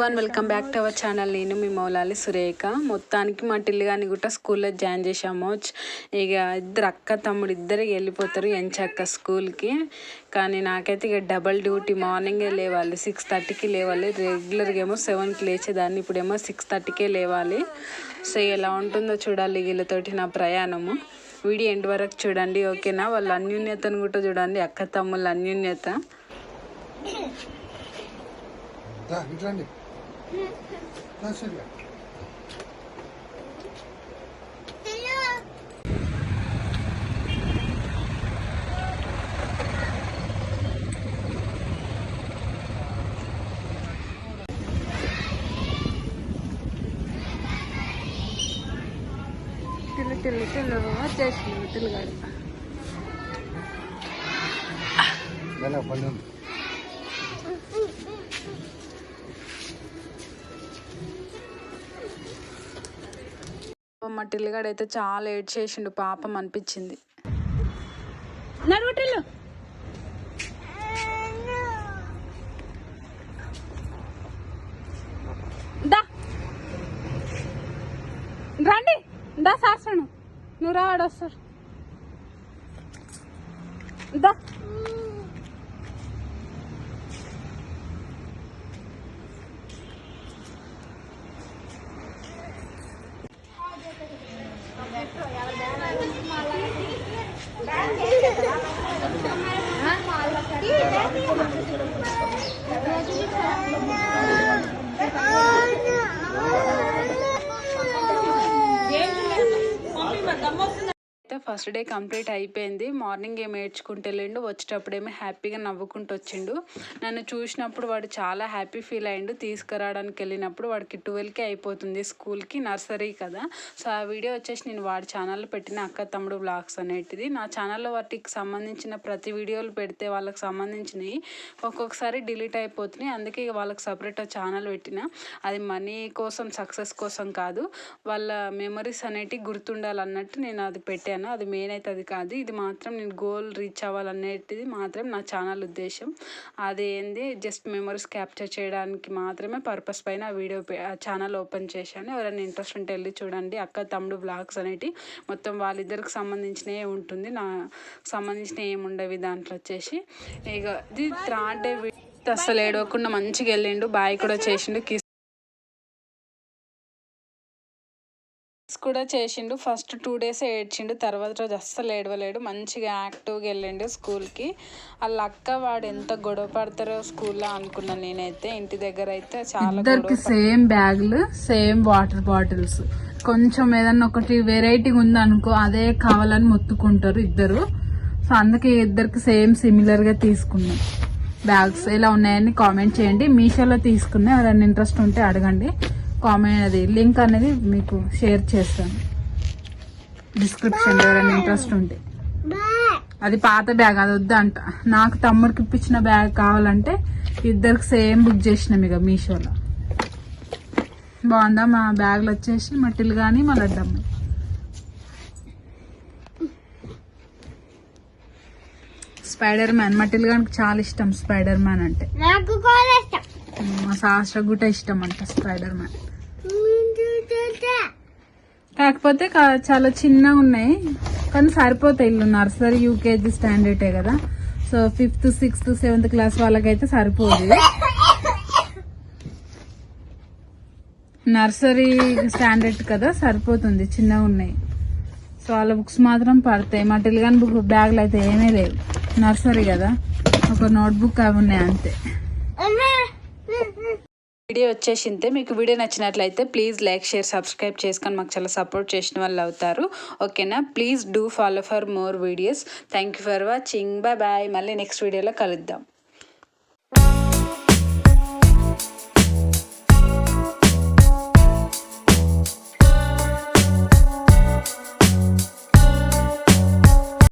One welcome back to our channel నేను మీ మౌలాలి సురేఖ. మొత్తానికి మా టిల్లుగాని కూడా స్కూల్లో జాయిన్ చేసాము ఇక ఇద్దరు అక్క తమ్ముడు ఇద్దరికి వెళ్ళిపోతారు ఎంచక్క స్కూల్కి. కానీ నాకైతే ఇక డబల్ డ్యూటీ మార్నింగే లేవాలి. సిక్స్ థర్టీకి లేవాలి. రెగ్యులర్గా ఏమో సెవెన్కి లేచేదాన్ని. ఇప్పుడేమో సిక్స్ థర్టీకే లేవాలి. సో ఎలా ఉంటుందో చూడాలి వీళ్ళతోటి నా ప్రయాణము. వీడియో ఎండ్ వరకు చూడండి ఓకేనా? వాళ్ళ అన్యూన్యతను కూడా చూడండి అక్క తమ్ముళ్ళ అన్యూన్యత. దా ఇట్రండి దా సరిగా టిల్లు టిల్లు టిల్లు వచ్చేసింది టిల్లుగాడు పాపం మా టిల్లిగాడు అయితే చాలా ఏడ్ చేసిండు పాపం అనిపించింది. దా. రండి. దా సాసను నువ్వు రావాడు వస్తారు దా. అయితే ఫస్ట్ డే కంప్లీట్ అయిపోయింది. మార్నింగ్ ఏం ఏడ్చుకుంటూ వెళ్ళిండు వచ్చేటప్పుడేమో హ్యాపీగా నవ్వుకుంటూ వచ్చిండు. నన్ను చూసినప్పుడు వాడు చాలా హ్యాపీ ఫీల్ అయ్యిండు. తీసుకురావడానికి వెళ్ళినప్పుడు వాడికి ట్వెల్వ్కి అయిపోతుంది స్కూల్కి నర్సరీ కదా. సో ఆ వీడియో వచ్చేసి నేను వాడి ఛానల్లో పెట్టిన అక్క తమ్ముడు బ్లాగ్స్ అనేటిది. నా ఛానల్లో వాటికి సంబంధించిన ప్రతి వీడియోలు పెడితే వాళ్ళకి సంబంధించినవి ఒక్కొక్కసారి డిలీట్ అయిపోతున్నాయి. అందుకే ఇక వాళ్ళకి సపరేట్ ఛానల్ పెట్టిన. అది మనీ కోసం సక్సెస్ కోసం కాదు. వాళ్ళ మెమరీస్ అనేటివి గుర్తుండాలన్నట్టు నేను అది పెట్టాను. అది మెయిన్ అయితే అది కాదు. ఇది మాత్రం నేను గోల్ రీచ్ అవ్వాలనేటిది మాత్రం నా ఛానల్ ఉద్దేశం. అది ఏంది జస్ట్ మెమరీస్ క్యాప్చర్ చేయడానికి మాత్రమే పర్పస్ పైన ఆ వీడియో ఛానల్ ఓపెన్ చేశాను. ఎవరైనా ఇంట్రెస్ట్ ఉంటే వెళ్ళి చూడండి. అక్క తమ్ముడు బ్లాగ్స్ అనేటివి మొత్తం వాళ్ళిద్దరికి సంబంధించినవి ఉంటుంది. నా సంబంధించిన ఏముండవి దాంట్లో వచ్చేసి. ఇక ఇది థర్డ్ డే అసలు ఏడవకుండా మంచిగా వెళ్ళిండు. బాయ్ కూడా చేసిండు. కిస్ కూడా చేసిండు. ఫస్ట్ టూ డేస్ ఏడ్చిండు. తర్వాత రోజు అస్సలు ఏడవలేడు. మంచిగా యాక్టివ్గా వెళ్ళిండు స్కూల్కి. వాళ్ళ అక్క వాడు ఎంత గొడవ పడతారో స్కూల్లో అనుకున్నాను నేనైతే. ఇంటి దగ్గర అయితే చాలా ఇద్దరికి సేమ్ బ్యాగులు సేమ్ వాటర్ బాటిల్స్. కొంచెం ఏదన్నా ఒకటి వెరైటీగా ఉందనుకో అదే కావాలని మొత్తుకుంటారు ఇద్దరు. సో అందుకే ఇద్దరికి సేమ్ సిమిలర్గా తీసుకున్నాం. బ్యాగ్స్ ఎలా ఉన్నాయని కామెంట్ చేయండి. మీషోలో తీసుకున్నా. ఎవరైనా ఇంట్రెస్ట్ ఉంటే అడగండి. కామెంట్ అది లింక్ అనేది మీకు షేర్ చేస్తాను. డిస్క్రిప్షన్ ఎవరైనా ఇంట్రెస్ట్ ఉంటే. అది పాత బ్యాగ్ అది వద్దంట. నాకు తమ్ముడికి ఇప్పించిన బ్యాగ్ కావాలంటే ఇద్దరికి సేమ్ బుక్ చేసినాం ఇక మీషోలో. బాగుందా? మా బ్యాగ్లు వచ్చేసి మట్టిలు కానీ మా లడ్డమ్మ. స్పైడర్ మ్యాన్ మట్టిలు కానీ చాలా ఇష్టం స్పైడర్ మ్యాన్ అంటే మా శాస్త్ర కూడా ఇష్టం అంట స్పైడర్ మ్యాన్ కాకపోతే చాలా చిన్నగా ఉన్నాయి. కానీ సరిపోతాయి ఇల్లు. నర్సరీ యూకేజీ స్టాండర్డే కదా. So fifth sixth seventh class వాళ్ళకైతే సరిపోదు నర్సరీ స్టాండర్డ్ కదా సరిపోతుంది. చిన్నగా ఉన్నాయి. సో వాళ్ళ బుక్స్ మాత్రం పడతాయి. మా టెలిగాన్ బుక్ బ్యాగ్లు అయితే ఏమీ లేవు. నర్సరీ కదా. ఒక నోట్బుక్ అవి ఉన్నాయి అంతే. వీడియో వచ్చేసింతే మీకు వీడియో నచ్చినట్లయితే ప్లీజ్ లైక్ షేర్ సబ్స్క్రైబ్ చేసుకొని మాకు చాలా సపోర్ట్ చేసిన వాళ్ళు అవుతారు. ఓకేనా? Please do follow for more videos. Thank you for watching. Bye bye. మళ్ళీ నెక్స్ట్ వీడియోలో కలుద్దాం.